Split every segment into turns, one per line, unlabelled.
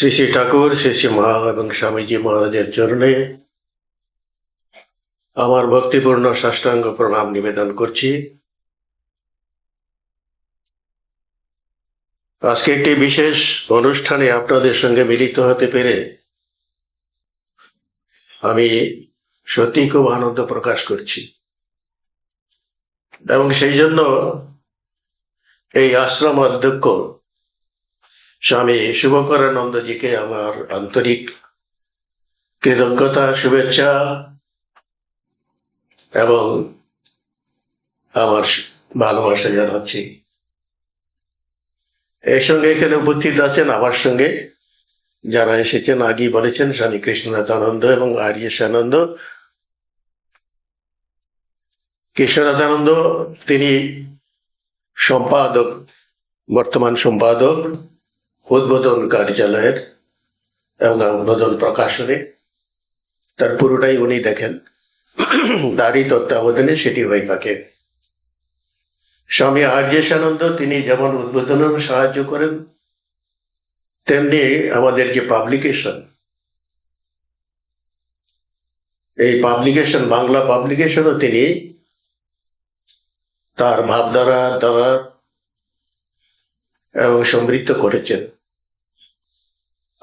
শ্রী শ্রী ঠাকুর, শ্রী শ্রী মহা এবং স্বামীজি মহারাজের চরণে আমার ভক্তিপূর্ণ সাষ্টাঙ্গ প্রণাম নিবেদন করছি। আজকে একটি বিশেষ অনুষ্ঠানে আপনাদের সঙ্গে মিলিত হতে পেরে আমি সত্যি খুব আনন্দ প্রকাশ করছি। এবং সেই জন্য এই আশ্রম অধ্যক্ষ স্বামী শুভকরানন্দজিকে আমার আন্তরিক কৃতজ্ঞতা, শুভেচ্ছা এবং আমার ভালোবাসা জানাচ্ছি। এর সঙ্গে এখানে উপস্থিত আছেন আমার সঙ্গে যারা এসেছেন, আগেই বলেছেন, স্বামী কৃষ্ণনাথানন্দ এবং আর্যেশানন্দ। কৃষ্ণনাথানন্দ, তিনি সম্পাদক, বর্তমান সম্পাদক। উদ্বোধন কার্যালয়ের এবং উদ্বোধন প্রকাশনে। তার পুরোটাই উনি দেখেন। তারই তত্ত্বাবধানে সেটি হয়ে থাকে। স্বামী আর্যেশানন্দ, তিনি যেমন উদ্বোধনেও সাহায্য করেন, তেমনি আমাদের যে পাবলিকেশন এই পাবলিকেশন বাংলা পাবলিকেশনও তিনি তার ভাবধারা, দ্বারা এবং সমৃদ্ধ করেছেন।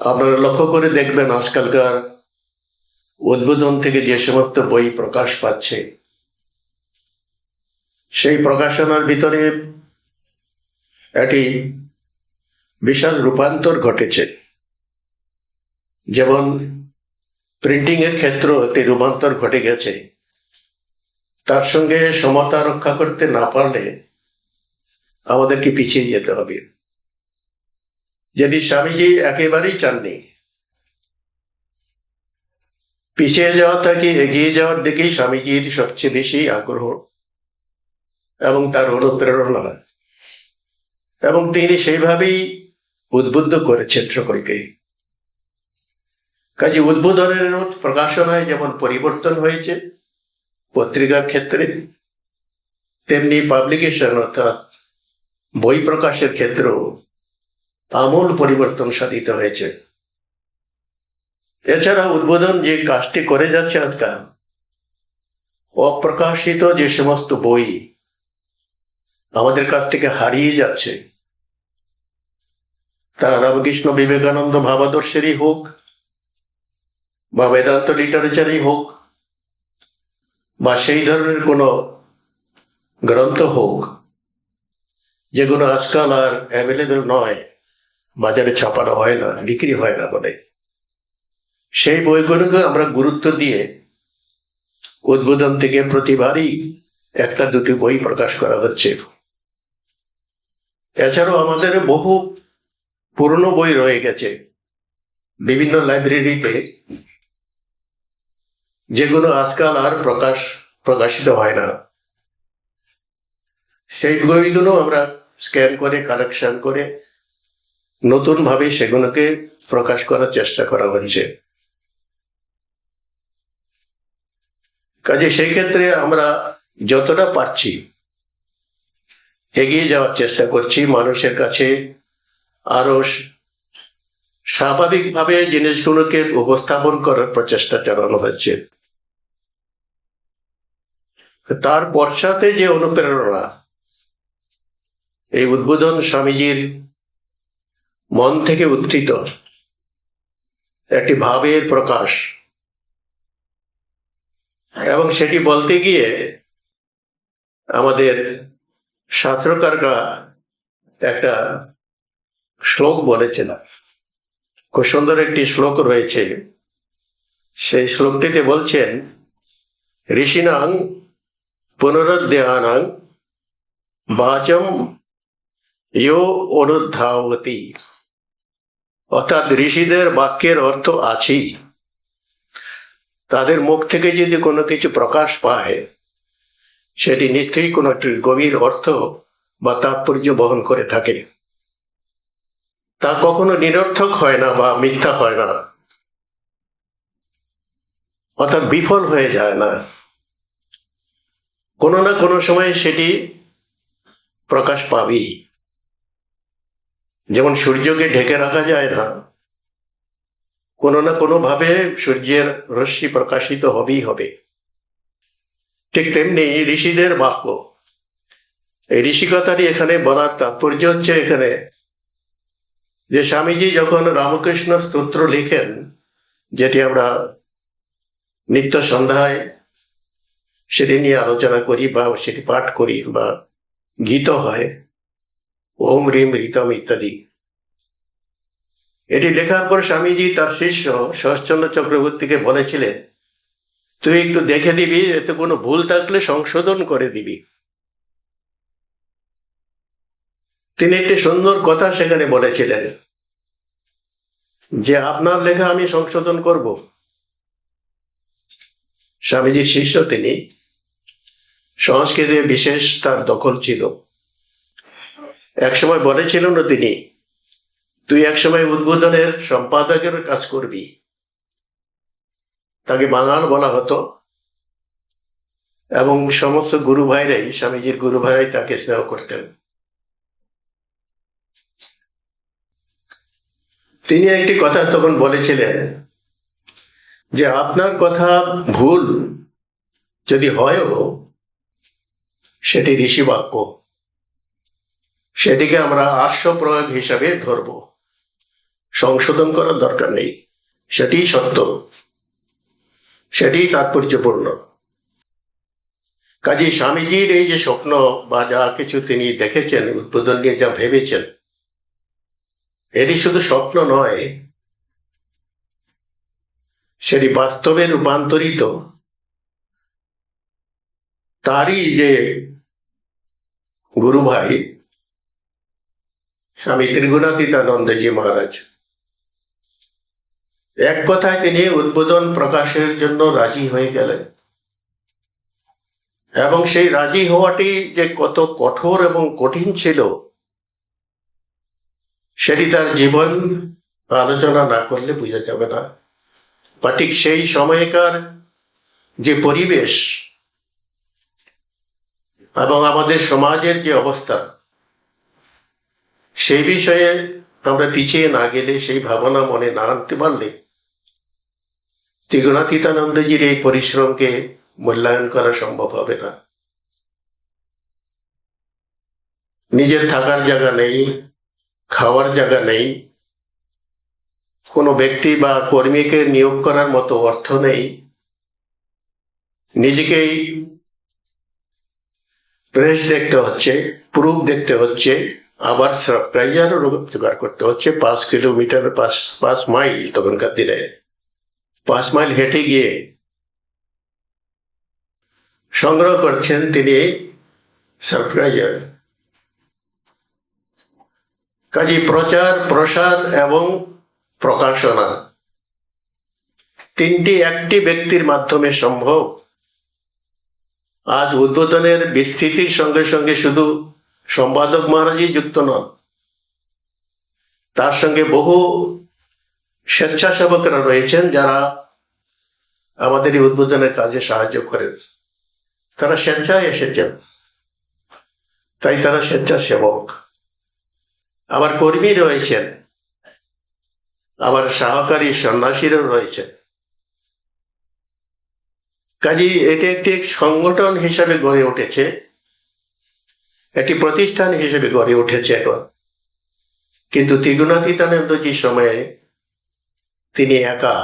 আপনারা লক্ষ্য করে দেখবেন আজকালকার উদ্বোধন থেকে যে সমস্ত বই প্রকাশ পাচ্ছে, সেই প্রকাশনার ভিতরে একটি বিশাল রূপান্তর ঘটেছে। যেমন প্রিন্টিং এর ক্ষেত্র একটি রূপান্তর ঘটে গেছে। তার সঙ্গে সমতা রক্ষা করতে না পারলে আমাদেরকে পিছিয়ে যেতে হবে। যদি স্বামীজি একেবারেই চাননি, পিছিয়ে যাওয়া থেকে এগিয়ে যাওয়ার দিকেই স্বামীজির সবচেয়ে বেশি আগ্রহ এবং তার অনুপ্রেরণা। এবং তিনি সেইভাবেই উদ্বুদ্ধ করেছেন সকলকে। কাজে উদ্বোধনের প্রকাশনায় যেমন পরিবর্তন হয়েছে পত্রিকার ক্ষেত্রে, তেমনি পাবলিকেশন অর্থাৎ বই প্রকাশের ক্ষেত্রেও আমূল পরিবর্তন সাধিত হয়েছে। এছাড়া উদ্বোধন যে কাজটি করে যাচ্ছে আজকাল, অপ্রকাশিত যে সমস্ত বই আমাদের কাছ থেকে হারিয়ে যাচ্ছে, তা রামকৃষ্ণ বিবেকানন্দ ভাবাদর্শেরই হোক বা বেদান্ত লিটারেচারই হোক বা সেই ধরনের কোনো গ্রন্থ হোক, যেগুলো আজকাল আর অ্যাভেলেবেল নয় বাজারে ছাপানো হয় না, বিক্রি হয় না বলে সেই বইগুলোকে আমরা গুরুত্ব দিয়ে উদ্বোধন থেকে প্রতিবারই একটা দুটি বই প্রকাশ করা হচ্ছে। এছাড়াও আমাদের বহু পুরনো বই রয়ে গেছে। বিভিন্ন লাইব্রেরিতে, যেগুলো আজকাল আর প্রকাশ, প্রকাশিত হয় না। সেই বইগুলো আমরা স্ক্যান করে, কালেকশন করে নতুনভাবে সেগুলোকে প্রকাশ করার চেষ্টা করা হচ্ছে কাজে সেই ক্ষেত্রে আমরা যতটা পারছি এগিয়ে যাওয়ার চেষ্টা করছি। মানুষের কাছে আরও স্বাভাবিকভাবে জিনিসগুলোকে উপস্থাপন করার প্রচেষ্টা চালানো হচ্ছে তার পশ্চাতে যে অনুপ্রেরণা, এই উদ্বোধন স্বামীজির মন থেকে উত্থিত একটি ভাবের প্রকাশ। এবং সেটি বলতে গিয়ে আমাদের শাস্ত্রকাররা একটা শ্লোক বলেছেন। খুব সুন্দর একটি শ্লোক রয়েছে। সেই শ্লোকটিতে বলছেন ঋষিনাং পুনরুদ্যানাং বাচম ইয় অনুধাবতী অর্থাৎ ঋষিদের বাক্যের অর্থ আছেই তাদের মুখ থেকে যদি কোনো কিছু প্রকাশ পায়, সেটি নিশ্চয়ই কোনো একটি গভীর অর্থ বা তাৎপর্য বহন করে থাকে। তা কখনো নিরর্থক হয় না বা মিথ্যা হয় না। অর্থাৎ বিফল হয়ে যায় না। কোনো না কোনো সময় সেটি প্রকাশ পাবেই। যেমন সূর্যকে ঢেকে রাখা যায় না, কোনো না কোনো ভাবে সূর্যের রশ্মি প্রকাশিত হবেই হবে। ঠিক তেমনি ঋষিদের বাক্য, এই ঋষিকতাটি এখানে বলার তাৎপর্য হচ্ছে এখানে যে স্বামীজি যখন রামকৃষ্ণ স্তোত্র লিখেন, যেটি আমরা নিত্য সন্ধ্যায় সেটি নিয়ে আলোচনা করি বা সেটি পাঠ করি বা গীত হয় ওম রিম রিতম ইত্যাদি। এটি লেখার পর স্বামীজি তার শিষ্য শরৎচন্দ্র চক্রবর্তীকে বলেছিলেন, তুই একটু দেখে দিবি, এতে কোনো ভুল থাকলে সংশোধন করে দিবি। তিনি একটি সুন্দর কথা সেখানে বলেছিলেন, যে আপনার লেখা আমি সংশোধন করব। স্বামীজির শিষ্য তিনি, সংস্কৃতে বিশেষ তার দখল ছিল। একসময় বলেছিলেন তিনি, তুই একসময় উদ্বোধনের সম্পাদকের কাজ করবি। তাকে বাঙাল বলা হতো। এবং সমস্ত গুরু ভাইরাই, স্বামীজির গুরু ভাইরাই তাকে স্নেহ করতেন। তিনি একটি কথা তখন বলেছিলেন যে, আপনার কথা ভুল। যদি হয়ও, সেটি ঋষি বাক্য সেটিকে আমরা আশ্ব প্রয়োগ হিসাবে ধরব। সংশোধন করার দরকার নেই। সেটি সত্য। সেটি তাৎপর্যপূর্ণ। কাজী স্বামীজির এই যে স্বপ্ন বা যা কিছু তিনি দেখেছেন, উদ্বোধন নিয়ে যা ভেবেছেন, এটি শুধু স্বপ্ন নয়, সেটি বাস্তবে রূপান্তরিত। তারই যে গুরু ভাই স্বামী ত্রিগুণাতীতানন্দজি মহারাজ। এক কথায় তিনি উদ্বোধন প্রকাশের জন্য রাজি হয়ে গেলেন। এবং সেই রাজি হওয়াটি যে কত কঠোর এবং কঠিন ছিল, সেটি তার জীবন আলোচনা না করলে বোঝা যাবে না। বা ঠিক সেই সময়কার যে পরিবেশ এবং আমাদের সমাজের যে অবস্থা সেই বিষয়ে আমরা পিছিয়ে না গেলে, সেই ভাবনা মনে না আনতে পারলে ত্রিগুণাতীতানন্দজির এই পরিশ্রমকে মূল্যায়ন করা সম্ভব হবে না। নিজের থাকার জায়গা নেই, খাওয়ার জায়গা নেই, কোনো ব্যক্তি বা কর্মীকে নিয়োগ করার মতো অর্থ নেই। নিজেকেই প্রেস দেখতে হচ্ছে প্রুফ দেখতে হচ্ছে। আবার সারপ্রাইজারও জোগাড় করতে হচ্ছে। পাঁচ কিলোমিটার, পাঁচ পাঁচ মাইল তখনকার দিনে। পাঁচ মাইল হেঁটে গিয়ে সংগ্রহ করছেন তিনি সারপ্রাইজার কাজী প্রচার, প্রসার এবং প্রকাশনা। তিনটি একটি ব্যক্তির মাধ্যমে সম্ভব। আজ উদ্বোধনের বিস্তৃতির সঙ্গে সঙ্গে শুধু সম্পাদক মহারাজই যুক্ত নন। তার সঙ্গে বহু স্বেচ্ছাসেবকরা রয়েছেন যারা আমাদের এই উদ্বোধনের কাজে সাহায্য করেন। তারা স্বেচ্ছায় এসেছেন। তাই তারা স্বেচ্ছাসেবক। আবার কর্মী রয়েছেন। আবার সহকারী সন্ন্যাসীরও রয়েছেন। কাজী এটি একটি সংগঠন হিসাবে গড়ে উঠেছে। একটি প্রতিষ্ঠান হিসেবে গড়ে উঠেছে এখন কিন্তু ত্রিগুণাতীতানন্দজি সময়ে তিনি একা।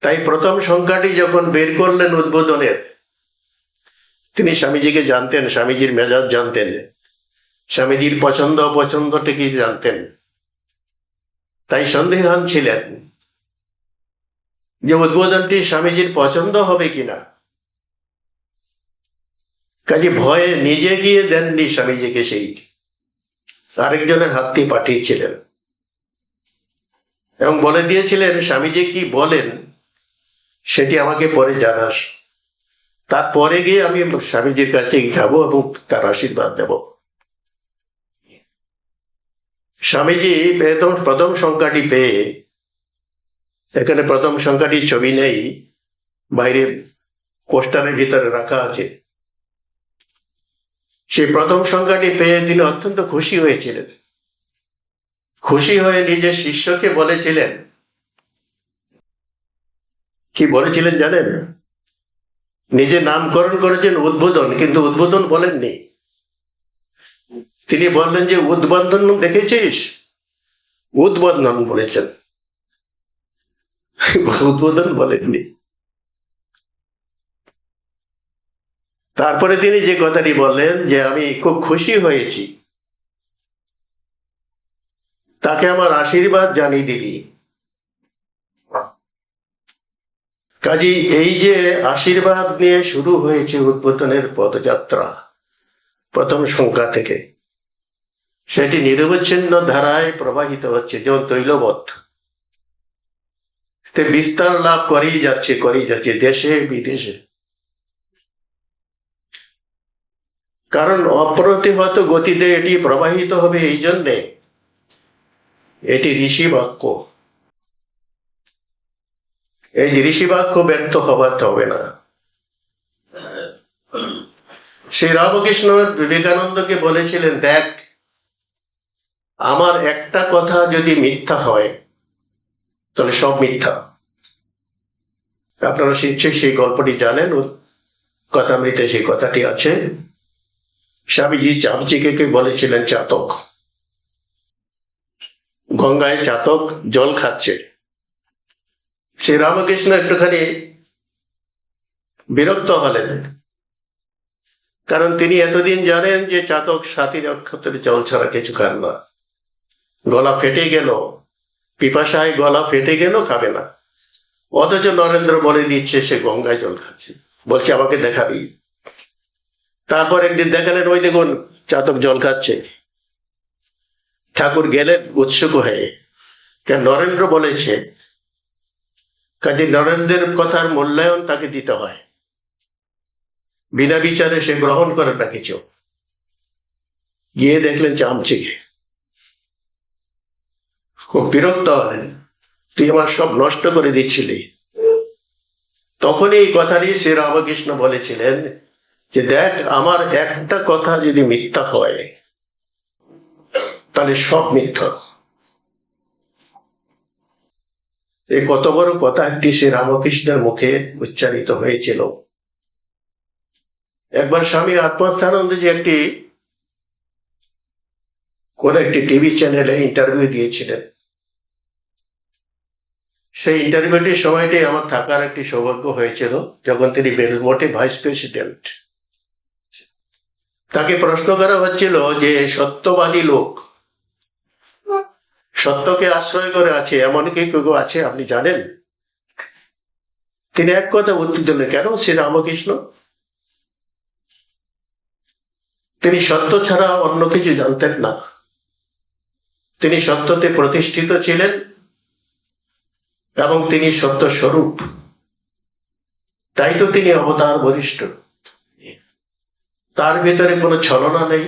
তাই প্রথম সংখ্যাটি যখন বের করলেন উদ্বোধনের, তিনি স্বামীজিকে জানতেন, স্বামীজির মেজাজ জানতেন, স্বামীজির পছন্দ অপছন্দটা কি জানতেন। তাই সন্দেহান ছিলেন যে উদ্বোধনটি স্বামীজির পছন্দ হবে কিনা। কাজে ভয়ে নিজে গিয়ে দেননি স্বামীজিকে সেই। আরেকজনের হাতটি পাঠিয়েছিলেন। এবং বলে দিয়েছিলেন, স্বামীজি কি বলেন, সেটি আমাকে পরে জানাস। তারপরে গিয়ে আমি স্বামীজির কাছে যাব এবং তার আশীর্বাদ দেব স্বামীজি প্রথম প্রথম সংখ্যাটি পেয়ে, এখানে প্রথম সংখ্যাটি ছবি নেই, বাইরে পোস্টারের ভিতরে রাখা আছে। সেই প্রথম সংখ্যাটি পেয়ে তিনি অত্যন্ত খুশি হয়েছিলেন। খুশি হয়ে নিজের শিষ্যকে বলেছিলেন, কি বলেছিলেন জানেন? নিজে নামকরণ করেছেন উদ্বোধন, কিন্তু উদ্বোধন বলেননি। তিনি বললেন যে উদ্বন্ধন দেখেছিস? উদ্বোধন বলেছেন। উদ্বোধন বলেননি। তারপরে তিনি যে কথাটি বললেন যে আমি খুব খুশি হয়েছি, তাকে আমার আশীর্বাদ জানিয়ে দিবি কাজী, এই যে আশীর্বাদ নিয়ে শুরু হয়েছে উদ্বোধনের পদযাত্রা, প্রথম সংখ্যা থেকে, সেটি নিরবচ্ছিন্ন ধারায় প্রবাহিত হচ্ছে, যেমন তৈলবৎ। সে বিস্তার লাভ করেই যাচ্ছে করেই যাচ্ছে, দেশে, বিদেশে। কারণ অপ্রতিহত গতিতে এটি প্রবাহিত হবে এই জন্যে। এটি ঋষি বাক্য। এই ঋষি বাক্য ব্যক্ত হবার হবে না। শ্রী রামকৃষ্ণ বিবেকানন্দকে বলেছিলেন, দেখ, আমার একটা কথা যদি মিথ্যা হয়, তাহলে সব মিথ্যা। আপনারা নিশ্চয়ই সেই গল্পটি জানেন, কথা কথামৃতে সেই কথাটি আছে। স্বামীজি চামচিকে বলেছিলেন চাতক? গঙ্গায় চাতক জল খাচ্ছে। শ্রী রামকৃষ্ণ একটুখানি বিরক্ত হলেন। কারণ তিনি এতদিন জানেন যে চাতক সাথী নক্ষত্রের জল ছাড়া কিছু খান না। গলা ফেটে গেল। পিপাসায় গলা ফেটে গেল, খাবে না। অথচ নরেন্দ্র বলে দিচ্ছে সে গঙ্গায় জল খাচ্ছে। বলছে, আমাকে দেখাবি। তারপর একদিন দেখালেন, ওই দেখুন, চাতক জল খাচ্ছে। ঠাকুর গেলেন উৎসুক হয়ে। কেন, নরেন্দ্র বলেছে কাজে নরেন্দ্রের কথার মূল্যায়ন তাকে দিতে হয়। বিনা বিচারে সে গ্রহণ করে না কিছু। গিয়ে দেখলেন চামচিকে। খুব বিরক্ত হয় তুই আমার সব নষ্ট করে দিচ্ছিলি। তখনই এই কথাটি শ্রী রামকৃষ্ণ বলেছিলেন যে দেখ, আমার একটা কথা যদি মিথ্যা হয়, তাহলে সব মিথ্যা। এই কত বড় কথা একটি শ্রী রামকৃষ্ণের মুখে উচ্চারিত হয়েছিল। একবার স্বামী আত্মস্থানন্দ যে একটি, কোন একটি টিভি চ্যানেলে ইন্টারভিউ দিয়েছিলেন। সেই ইন্টারভিউটির সময়টি আমার থাকার একটি সৌভাগ্য হয়েছিল, যখন তিনি বেলমোটে ভাইস প্রেসিডেন্ট। তাকে প্রশ্ন করা হচ্ছিল যে, সত্যবাদী লোক। সত্যকে আশ্রয় করে আছে এমন কি কেউ আছে, আপনি জানেন? তিনি এক কথা উত্তর দিলেন, কেন? শ্রী রামকৃষ্ণ? তিনি সত্য ছাড়া অন্য কিছু জানতেন না। তিনি সত্যতে প্রতিষ্ঠিত ছিলেন এবং তিনি সত্য স্বরূপ তাই তো তিনি অবতার বরিষ্ঠ। তার ভিতরে কোনো ছলনা নেই,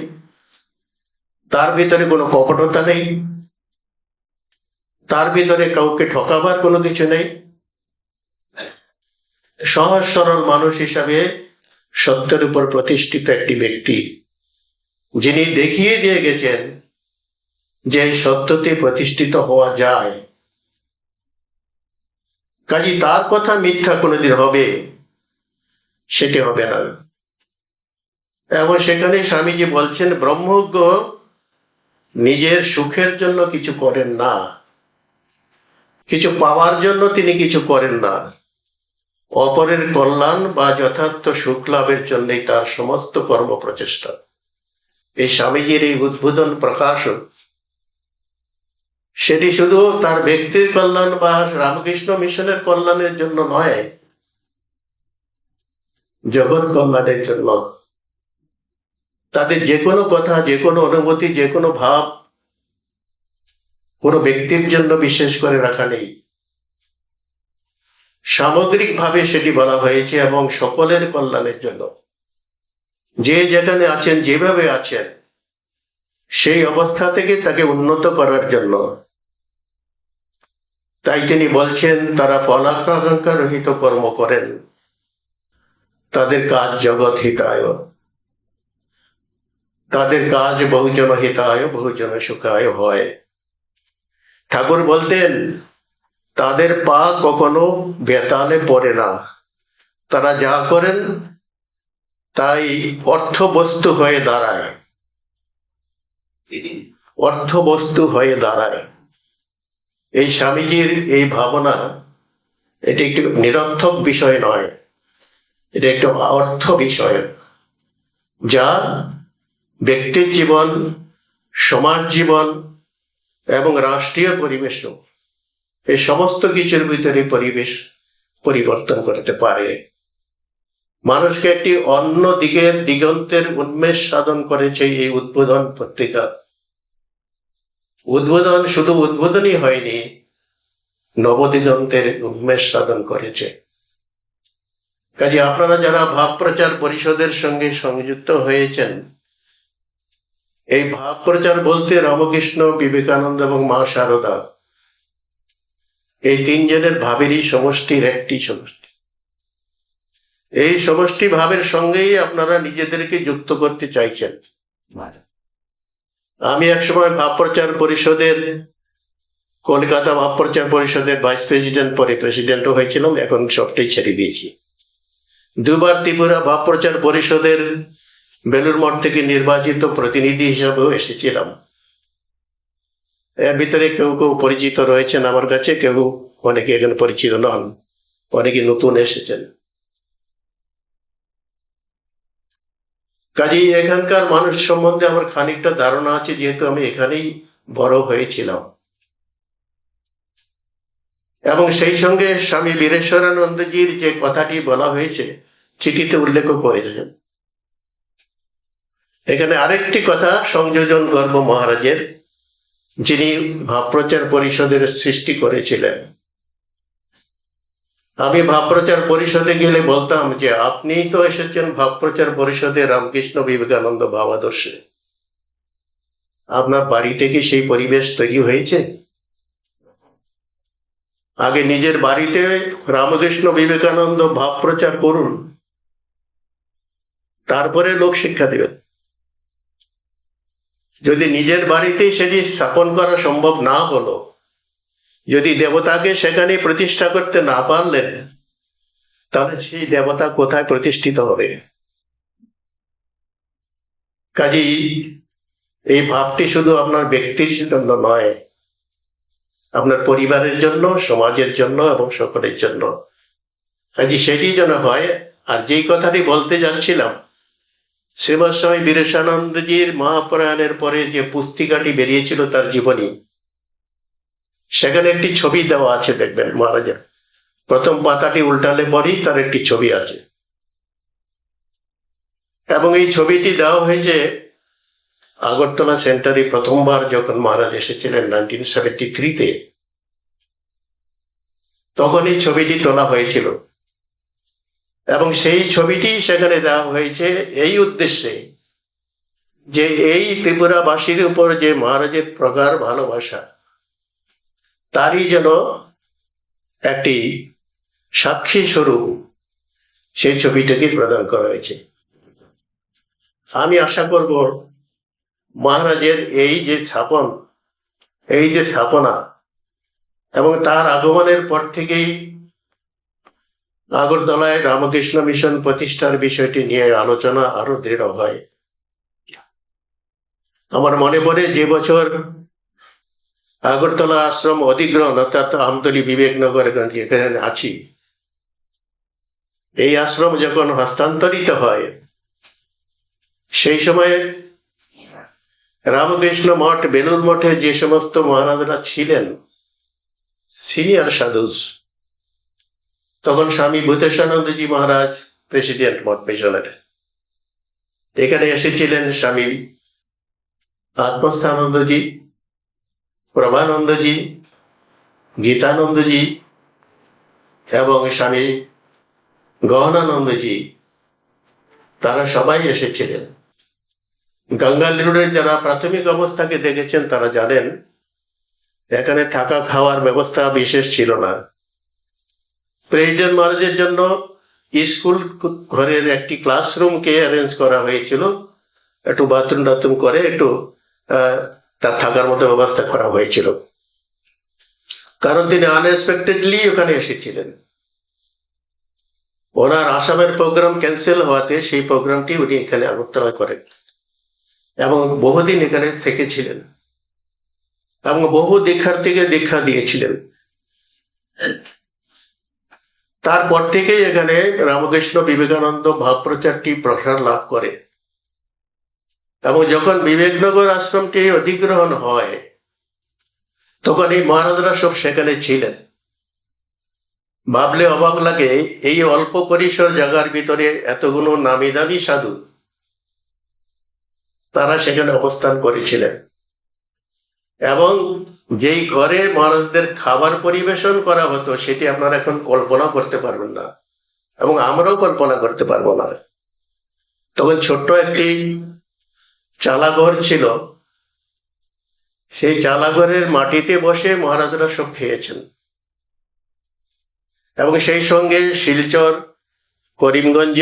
তার ভিতরে কোনো কপটতা নেই, তার ভিতরে কাউকে ঠকাবার কোনো কিছু নেই। সহজ সরল মানুষ হিসাবে সত্যের উপর প্রতিষ্ঠিত একটি ব্যক্তি, যিনি দেখিয়ে দিয়ে গেছেন যে সত্যতে প্রতিষ্ঠিত হওয়া যায়। কাজী তার কথা মিথ্যা কোনোদিন হবে, সেটি হবে না। এবং সেখানে স্বামীজি বলছেন, ব্রহ্মজ্ঞ নিজের সুখের জন্য কিছু করেন না। কিছু পাওয়ার জন্য তিনি কিছু করেন না। অপরের কল্যাণ বা যথার্থ সুখ লাভের জন্যই তার সমস্ত কর্ম প্রচেষ্টা। এই স্বামীজির এই উদ্বোধন প্রকাশ সেটি শুধু তার ব্যক্তির কল্যাণ বা রামকৃষ্ণ মিশনের কল্যাণের জন্য নয়, জগৎ কল্যাণের জন্য। তাদের যে কোনো কথা, যে কোনো অনুভূতি, যে কোনো ভাব কোনো ব্যক্তির জন্য বিশেষ করে রাখা নেই। সামগ্রিকভাবে সেটি বলা হয়েছে এবং সকলের কল্যাণের জন্য। যে যেখানে আছেন, যেভাবে আছেন, সেই অবস্থা থেকে তাকে উন্নত করার জন্য। তাই তিনি বলছেন, তারা ফলাকাঙ্ক্ষা রহিত কর্ম করেন। তাদের কাজ জগৎ হিতায়। তাদের কাজ বহুজন হিতায়, বহুজন সুখায় হয়। ঠাকুর বলতেন, তাদের পা কখনো বেতালে পড়ে না। তারা যা করেন, তাই অর্থবস্তু হয়ে দাঁড়ায়। অর্থবস্তু হয়ে দাঁড়ায়। এই স্বামীজির এই ভাবনা, এটি একটি নিরর্থক বিষয় নয়, এটা একটি অর্থ বিষয়, যা ব্যক্তির জীবন, সমাজ জীবন এবং রাষ্ট্রীয় পরিবেশও এই সমস্ত কিছুর ভিতরে পরিবেশ পরিবর্তন করতে পারে। মানুষকে একটি অন্য দিকের দিগন্তের উন্মেষ সাধন করেছে এই উদ্বোধন পত্রিকা। উদ্বোধন শুধু উদ্বোধনই হয়নি, নবদিগন্তের উন্মেষ সাধন করেছে। কাজে আপনারা যারা ভাব প্রচার পরিষদের সঙ্গে সংযুক্ত হয়েছেন এই ভাব প্রচার বলতে রামকৃষ্ণ বিবেকানন্দ এবং মা শারদা এই তিনজনের ভাবেরই সমষ্টির একটি সমষ্টি। এই সমষ্টি ভাবের সঙ্গেই আপনারা নিজেদেরকে যুক্ত করতে চাইছেন। আমি একসময় ভাব প্রচার পরিষদের কলকাতা ভাব প্রচার পরিষদের ভাইস প্রেসিডেন্ট পরে প্রেসিডেন্টও হয়েছিলাম এখন সবটাই ছেড়ে দিয়েছি। দুবার ত্রিপুরা ভাব প্রচার পরিষদের বেলুর মঠ থেকে নির্বাচিত প্রতিনিধি হিসাবেও এসেছিলাম। এর ভিতরে কেউ কেউ পরিচিত রয়েছেন আমার কাছে, কেউ অনেকে এখানে পরিচিত নন, অনেকে নতুন এসেছেন। কাজেই এখানকার মানুষ সম্বন্ধে আমার খানিকটা ধারণা আছে, যেহেতু আমি এখানেই বড় হয়েছিলাম। এবং সেই সঙ্গে স্বামী বীরেশ্বরানন্দজির যে কথাটি বলা হয়েছে চিঠিতে উল্লেখ করেছেন। এখানে আরেকটি কথা, সংযোজন গর্ব মহারাজের, যিনি ভাবপ্রচার পরিষদের সৃষ্টি করেছিলেন। আমি ভাবপ্রচার পরিষদে গেলে বলতাম যে, আপনিই তো এসেছেন ভাবপ্রচার পরিষদে রামকৃষ্ণ বিবেকানন্দ ভাবাদর্শে। আপনার বাড়িতে কি সেই পরিবেশ তৈরি হয়েছে? আগে নিজের বাড়িতে রামকৃষ্ণ বিবেকানন্দ ভাব প্রচার করুন, তারপরে লোক শিক্ষা দেবেন। যদি নিজের বাড়িতেই সেটি স্থাপন করা সম্ভব না হলো, যদি দেবতাকে সেখানে প্রতিষ্ঠা করতে না পারলেন, তাহলে সেই দেবতা কোথায় প্রতিষ্ঠিত হবে? কাজেই এই ভাবটি শুধু আপনার ব্যক্তির জন্য নয়, আপনার পরিবারের জন্য, সমাজের জন্য এবং সকলের জন্য। কাজে সেটি যেন হয়, আর যেই কথাটি বলতে যাচ্ছিলাম শ্রীমৎ স্বামী বীরেশানন্দজির মহাপ্রয়াণের পরে যে পুস্তিকাটি বেরিয়েছিল তার জীবনী, সেখানে একটি ছবি দেওয়া আছে দেখবেন মহারাজের। প্রথম পাতাটি উল্টালে পরেই তার একটি ছবি আছে। এবং এই ছবিটি দেওয়া হয়েছে আগরতলা সেন্টারে প্রথমবার যখন মহারাজ এসেছিলেন নাইনটিন সেভেন্টি থ্রিতে, তখন এই ছবিটি তোলা হয়েছিল। এবং সেই ছবিটি সেখানে দেওয়া হয়েছে এই উদ্দেশ্যে যে এই ত্রিপুরাবাসীর উপর যে মহারাজের প্রগাঢ় ভালোবাসা, তারই যেন একটি সাক্ষী স্বরূপ সেই ছবিটাকে প্রদান করা হয়েছে। আমি আশা করব মহারাজের এই যে স্থাপন, এই যে স্থাপনা এবং তার আগমনের পর থেকেই আগরতলায় রামকৃষ্ণ মিশন প্রতিষ্ঠার বিষয়টি নিয়ে আলোচনা আরও দৃঢ় হয়। আমার মনে পড়ে যে বছর আগরতলা আশ্রম অধিগ্রহণ, অর্থাৎ আমতলি বিবেকনগর যেখানে আছি। এই আশ্রম যখন হস্তান্তরিত হয়, সেই সময়ে রামকৃষ্ণ মঠ বেলুর মঠে যে সমস্ত মহারাজরা ছিলেন, সিনিয়র সাধুস তখন স্বামী ভূতেশানন্দজি মহারাজ প্রেসিডেন্ট মঠ মিশনের এখানে এসেছিলেন স্বামী আত্মস্থানন্দজি, প্রভানন্দজি, গীতানন্দজি এবং স্বামী গহনানন্দজি। তারা সবাই এসেছিলেন। গঙ্গালিরুডের যারা প্রাথমিক অবস্থাকে দেখেছেন তারা জানেন, এখানে থাকা খাওয়ার ব্যবস্থা বিশেষ ছিল না। প্রেসিডেন্ট মহারাজের জন্য স্কুল ঘরের একটি ক্লাসরুমকে অ্যারেঞ্জ করা হয়েছিল। একটু বাথরুম টাথরুম করে একটু তার থাকার মতো ব্যবস্থা করা হয়েছিল। কারণ তিনি আনএক্সপেক্টেডলি ওখানে এসেছিলেন। ওনার আসামের প্রোগ্রাম ক্যান্সেল হওয়াতে সেই প্রোগ্রামটি উনি এখানে আগরতলা করেন এবং বহুদিন এখানে থেকেছিলেন এবং বহু দীক্ষার্থীকে দীক্ষা দিয়েছিলেন। তারপর থেকেই এখানে রামকৃষ্ণ বিবেকানন্দ ভাব প্রচারটি প্রসার লাভ করে। এবং যখন বিবেকনগর আশ্রমটি অধিগ্রহণ হয়, তখন এই মহারাজরা সব সেখানে ছিলেন। ভাবলে অবাক লাগে, এই অল্প পরিসর জায়গার ভিতরে এতগুলো নামি দামি সাধু, তারা সেখানে অবস্থান করেছিলেন। এবং যেই ঘরে মহারাজদের খাবার পরিবেশন করা হতো, সেটি আপনারা এখন কল্পনা করতে পারবেন না। এবং আমরাও কল্পনা করতে পারব না। তখন ছোট্ট একটি চালাঘর ছিল। সেই চালাঘরের মাটিতে বসে মহারাজরা সব খেয়েছেন। এবং সেই সঙ্গে শিলচর, করিমগঞ্জ,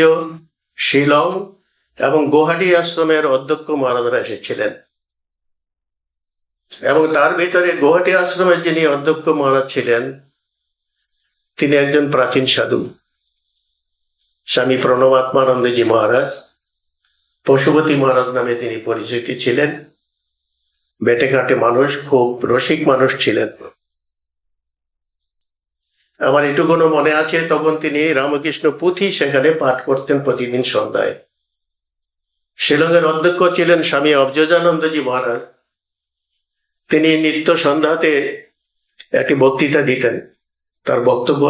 শিলং এবং গুয়াহাটি আশ্রমের অধ্যক্ষ মহারাজরা এসেছিলেন। এবং তার ভিতরে গুয়াহাটি আশ্রমের যিনি অধ্যক্ষ মহারাজ ছিলেন, তিনি একজন প্রাচীন সাধু, স্বামী প্রণব প্রণবাত্মানন্দজি মহারাজ, পশুপতি মহারাজ নামে তিনি পরিচিত ছিলেন। বেটেঘাটে মানুষ, খুব রসিক মানুষ ছিলেন। আমার এটুকুনো মনে আছে, তখন তিনি রামকৃষ্ণ পুঁথি সেখানে পাঠ করতেন প্রতিদিন সন্ধ্যায়। শিলংয়ের অধ্যক্ষ ছিলেন স্বামী অবজজানন্দজি মহারাজ। তিনি নিত্য সন্ধ্যাতে একটি বক্তৃতা দিতেন। তার বক্তব্য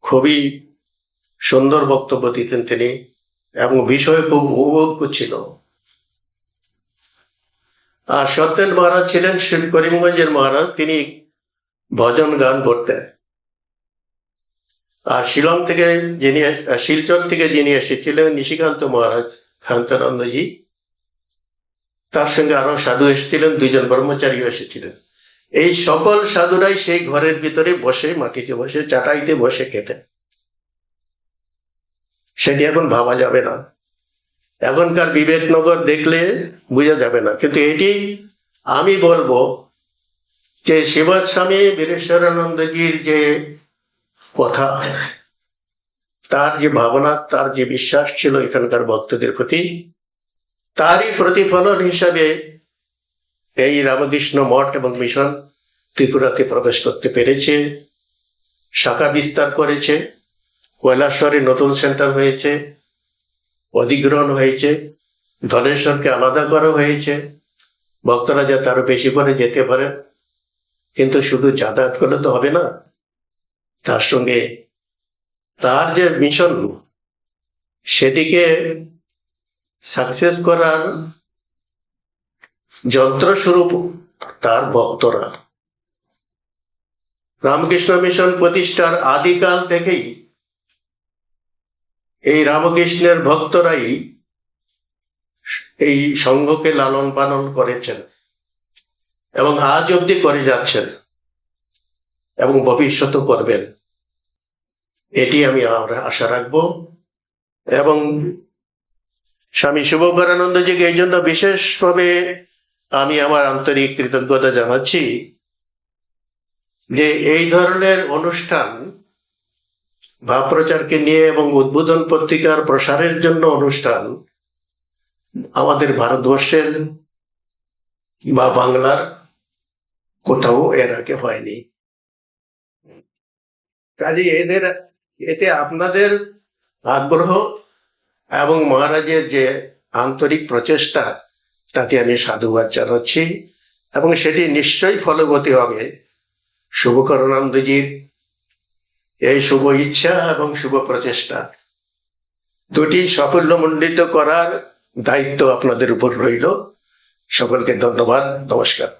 খুবই সুন্দর বক্তব্য দিতেন তিনি এবং বিষয় খুব উপভোগ করছিল আর সত্যেন মহারাজ ছিলেন শ্রী করিমগঞ্জের মহারাজ, তিনি ভজন গান করতেন। আর শিলং থেকে যিনি শিলচর থেকে যিনি এসেছিলেন নিশিকান্ত মহারাজ খান্তানন্দজি তার সঙ্গে আরও সাধু এসেছিলেন, দুইজন ব্রহ্মচারীও এসেছিলেন। এই সকল সাধুরাই সেই ঘরের ভিতরে বসে, মাটিতে বসে, চাটাইতে বসে খেতেন। সেটি এখন ভাবা যাবে না। এখনকার বিবেকনগর দেখলে বোঝা যাবে না। কিন্তু এটি আমি বলব যে শিবস্বামী বীরেশ্বরানন্দজির যে কথা, তার যে ভাবনা, তার যে বিশ্বাস ছিল এখানকার ভক্তদের প্রতি তারই প্রতিফলন হিসাবে এই রামকৃষ্ণ মঠ এবং মিশন ত্রিপুরাতে প্রবেশ করতে পেরেছে, শাখা বিস্তার করেছে, কৈলাসরে নতুন সেন্টার হয়েছে, অধিগ্রহণ হয়েছে, ধনেশ্বরকে আলাদা করা হয়েছে। ভক্তরা যাতে আরও বেশি করে যেতে পারে, কিন্তু শুধু যাতায়াত করলে তো হবে না। তার সঙ্গে তার যে মিশন, সেটিকে সাকসেস করার যন্ত্রস্বরূপ তার ভক্তরা। রামকৃষ্ণ মিশন প্রতিষ্ঠার আদিকাল থেকেই এই রামকৃষ্ণের ভক্তরাই এই সংঘকে লালন পালন করেছেন এবং আজ অবধি করে যাচ্ছেন এবং ভবিষ্যৎ করবেন। এটি আমি আশা রাখব এবং স্বামী শুভকরানন্দজিকে এই জন্য বিশেষভাবে আমি আমার আন্তরিক কৃতজ্ঞতা জানাচ্ছি যে এই ধরনের অনুষ্ঠান ভাব প্রচারকে নিয়ে এবং উদ্বোধন পত্রিকার প্রসারের জন্য অনুষ্ঠান আমাদের ভারতবর্ষের বা বাংলার কোথাও এর আগে হয়নি। কাজে এদের, এতে আপনাদের আগ্রহ এবং মহারাজের যে আন্তরিক প্রচেষ্টা, তাকে আমি সাধুবাদ জানাচ্ছি এবং সেটি নিশ্চয়ই ফলবতী হবে। শুভকরণানন্দজির এই শুভ ইচ্ছা এবং শুভ প্রচেষ্টা দুটি সাফল্যমণ্ডিত করার দায়িত্ব আপনাদের উপর রইল। সকলকে ধন্যবাদ, নমস্কার।